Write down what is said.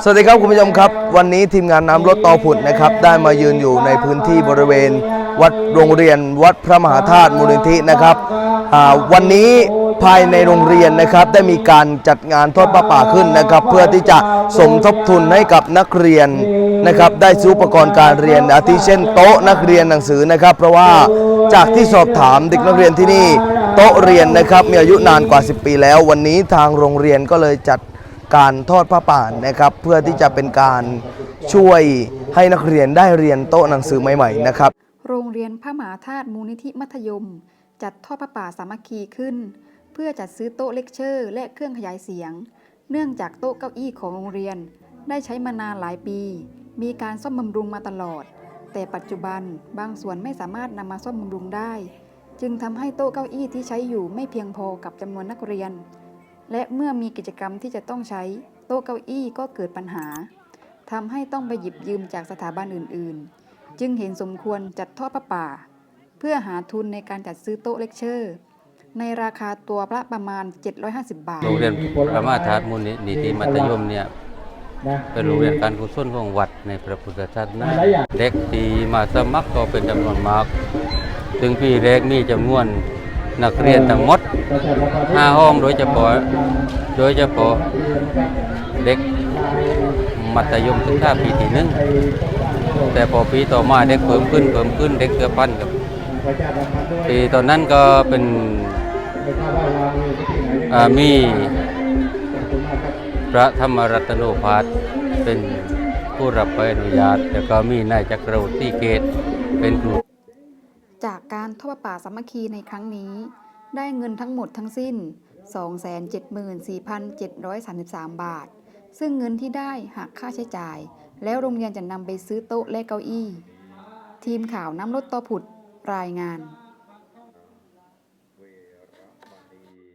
สวัสดีครับคุณผู้ชมครับ วันนี้ทีมงานน้ำรถต่อผุดนะครับ ได้มายืนอยู่ในพื้นที่บริเวณ วัดโรงเรียน วัดพระมหาธาตุมูลนิธินะครับวันนี้ภายในโรงเรียนนะครับได้มีการจัดงานทอดผ้าป่าขึ้นนะครับ เพื่อที่จะสมทบทุนให้กับนักเรียนนะครับ ได้ซื้ออุปกรณ์การเรียนอาทิเช่น โต๊ะนักเรียนหนังสือนะครับ เพราะว่าจากที่สอบถามเด็กนักเรียนที่นี่ โต๊ะเรียนนะครับมีอายุนานกว่า 10 ปีแล้ว วันนี้ทางโรงเรียนก็เลยจัด การทอดผ้าป่านนะครับ เพื่อที่จะเป็นการช่วยให้นักเรียนได้เรียนโต๊ะหนังสือใหม่ๆนะครับ โรงเรียนพระมหาธาตุมูลนิธิมัธยม จัดทอดพระป่าสามัคคีขึ้น เพื่อจัดซื้อโต๊ะเลคเชอร์และเครื่องขยายเสียง เนื่องจากโต๊ะเก้าอี้ของโรงเรียน ได้ใช้มานานหลายปี มีการซ่อมบำรุงมาตลอด แต่ปัจจุบันบางส่วนไม่สามารถนำมาซ่อมบำรุงได้ จึงทำให้โต๊ะเก้าอี้ที่ใช้อยู่ไม่เพียงพอกับจำนวนนักเรียน และเมื่อมีกิจกรรมที่จะต้องใช้โต๊ะเก้าอี้ก็เกิดปัญหาทำให้ต้องไปหยิบยืมจากสถาบันอื่นๆ จึงเห็นสมควรจัดทอดผ้าป่า เพื่อหาทุนในการจัดซื้อโต๊ะเลคเชอร์ ในราคาตัวละประมาณ 750 บาท โรงเรียนพระมาธาตุมูลนิธิมัธยมเนี่ยเป็นโรงเรียนการกุศลของวัดในพระพุทธศาสนาเด็กที่มาสมัครก็เป็นจำนวนมาก ถึงปีแรกมีจำนวน นักเรียนทั้งหมด5ห้องโดยเฉพาะโดยเฉพาะเด็กมัธยมศึกษาปีที่หนึ่งแต่พอปีต่อมาเด็กเพิ่มขึ้นเพิ่มขึ้นเด็กเกือบพันกับปีตอนนั้นก็เป็นมีพระธรรมรัตโนภาสเป็นผู้รับใบอนุญาต แล้วก็มีนายจักรวรรดิเกตเป็นครู จากการทอดป่าสามัคคีในครั้งนี้ ได้เงินทั้งหมดทั้งสิ้น 274,733 บาท ซึ่งเงินที่ได้หักค่าใช้จ่าย แล้วโรงเรียนจะนำไปซื้อโต๊ะและเก้าอี้ ทีมข่าวน้ำรถต่อผุดรายงาน